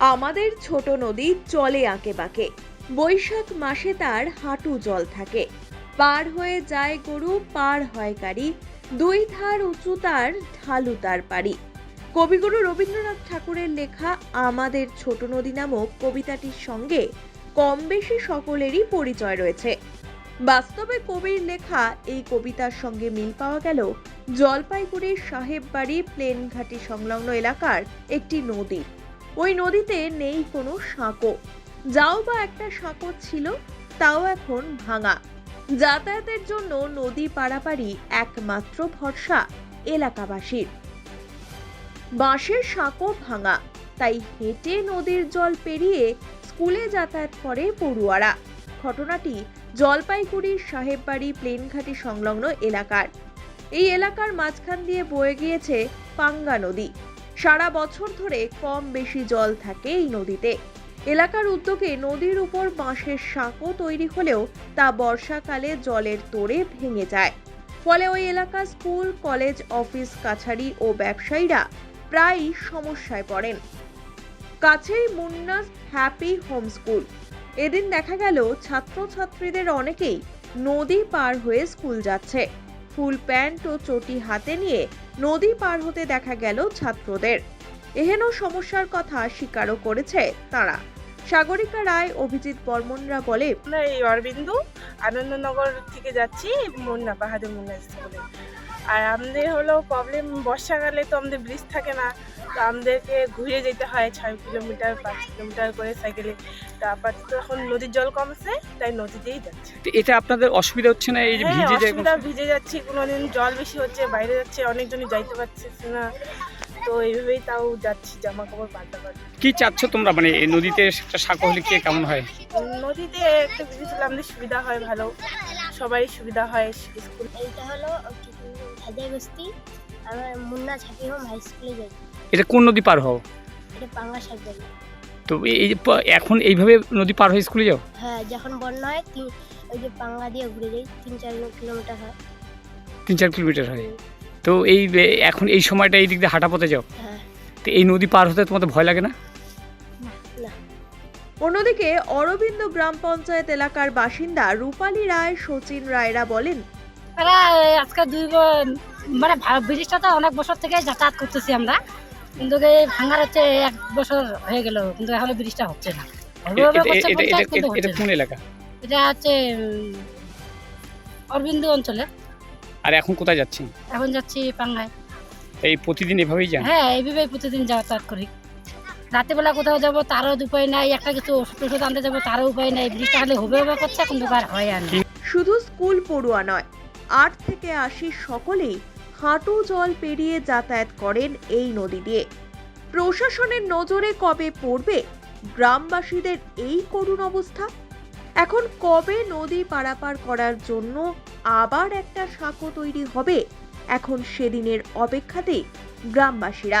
আমাদের ছোট নদী চলে আঁকে বাঁকে। বৈশাখ মাসে তার হাঁটু জল থাকে। পার হয়ে যায় গরু, পার হয় গাড়ি। দুই ধার উঁচু তার, ঢালু তার পারি কবিগুরু রবীন্দ্রনাথ ঠাকুরের লেখা আমাদের ছোট নদী নামক কবিতাটির সঙ্গে কম বেশি সকলেরই পরিচয় রয়েছে। বাস্তবে কবির লেখা এই কবিতার সঙ্গে মিল পাওয়া গেল জলপাইগুড়ির সাহেববাড়ি প্লেন ঘাটি সংলগ্ন এলাকার একটি নদী। ওই নদীতে নেই কোনো সাঁকো। যাও বা একটা সাঁকো ছিল, তাও এখন ভাঙা। যাতায়াতের জন্য নদী পারাপারই একমাত্র ভরসা এলাকাবাসীর। বাঁশের সাঁকো ভাঙা, তাই হেঁটে নদীর জল পেরিয়ে স্কুলে যাতায়াত করে পড়ুয়ারা। ঘটনাটি জলপাইগুড়ির সাহেববাড়ি প্লেনঘাটি সংলগ্ন এলাকার। এই এলাকার মাঝখান দিয়ে বয়ে গিয়েছে পাঙ্গা নদী। সারা বছর ধরে কম বেশি জল থাকে এই নদীতে। এলাকার উদ্যোগে নদীর উপর বাঁশের সাঁকো তৈরি হলেও তা বর্ষাকালে জলের তোড়ে ভেঙে যায়। ফলে ওই এলাকা স্কুল, কলেজ, অফিস, কাছারি ও ব্যবসায়ীরা প্রায়ই সমস্যায় পড়েন। কাছেই মুন্নাস হ্যাপি হোম স্কুল। এদিন দেখা গেল, ছাত্রছাত্রীদের অনেকেই নদী পার হয়ে স্কুল যাচ্ছে। ফুল প্যান্ট ও চটি হাতে নিয়ে নদী পার হতে দেখা গেল ছাত্রদের। এহেন সমস্যার কথা স্বীকারও করেছে তারা। সাগরিকা রায়, অভিজিৎ বর্মনরা বলে এই অরবিন্দু আনন্দনগর থেকে যাচ্ছি মুন্না, বাহাদুর মুন্না স্কুলে। আর আমাদের হলো প্রবলেম বর্ষাকালে তো আমাদের ব্রিজ থাকে না তো আমাদেরকে ঘুরে যেতে হয় ছয় কিলোমিটার পাঁচ কিলোমিটার করে সাইকেলে তারপর তো এখন নদীর জল কমছে তাই নদীতেই যাচ্ছে। এতে আপনাদের অসুবিধা হচ্ছে না এই হ্যাঁ ভিজে অসুবিধা ভিজে যাচ্ছি কোনোদিন জল বেশি হচ্ছে বাইরে যাচ্ছে অনেকজনই যাইতে পারছে না। তো এইভাবেই তাও যাচ্ছি জামা কাপড় পাল্টা পাল্টা কি চাচ্ছ তোমরা? মানে এই নদীতে একটা সাঁকো হলে কি কেমন হয়? নদীতে একটা ব্রিজ হলে আমাদের সুবিধা হয় ভালো। সবারই সুবিধা হয় স্কুল। এইটা হলো বস্তি আমরা মুন্না ছাপি হোম হাই স্কুলে যাই। এটা কোন নদী পার হও? এটা পাঙ্গা সাবধানী তো এই এখন এইভাবে নদী পার হয়ে স্কুলে যাও? হ্যাঁ যখন বন্যা হয় তিন ওই যে পাঙ্গা দিয়ে ঘুরে যাই তিন চার কিলোমিটার হয়। তিন চার কিলোমিটার হয়। তো এই এখন এই সময়টা এই দিক দিয়ে হাঁটা পথে যাও। হ্যাঁ। তো এই নদী পার হতে তোমাদের ভয় লাগে না? অন্যদিকে অরবিন্দ গ্রাম পঞ্চায়েত এলাকার বাসিন্দা রূপালী রায় সচিন রায়রা বলেন এই আজকে দুই মানে ব্রিজটা তো অনেক বছর থেকে যাতায়াত করতেছি আমরা। কিন্তু এই ভাঙার হচ্ছে এক বছর হয়ে গেল কিন্তু এখনও ব্রিজটা হচ্ছে না। এটা-। কোন এলাকা? এটা হচ্ছে অরবিন্দু অঞ্চলে। আর এখন কোথায় যাচ্ছেন? এখন যাচ্ছি পাঙ্গায়। এই প্রতিদিন এভাবেই যান? হ্যাঁ এইভাবেই প্রতিদিন যাতায়াত করি। রাতেবেলা কোথাও যাব, তারও উপায় নাই, একটা কিছু ওষুধ ওষুধ আনতে যাব, তারও উপায় নাই ব্রিজটা খালি হবে হবে করছে, কিন্তু আর হয় আর শুধু স্কুল পড়ুয়া নয়, আট থেকে আশি সকলেই হাঁটু জল পেরিয়ে যাতায়াত করেন এই নদী দিয়ে। প্রশাসনের নজরে কবে পড়বে গ্রামবাসীদের এই করুণ অবস্থা? এখন কবে নদী পারাপার করার জন্য আবার একটা সাঁকো তৈরি হবে? এখন সেদিনের অপেক্ষাতেই গ্রামবাসীরা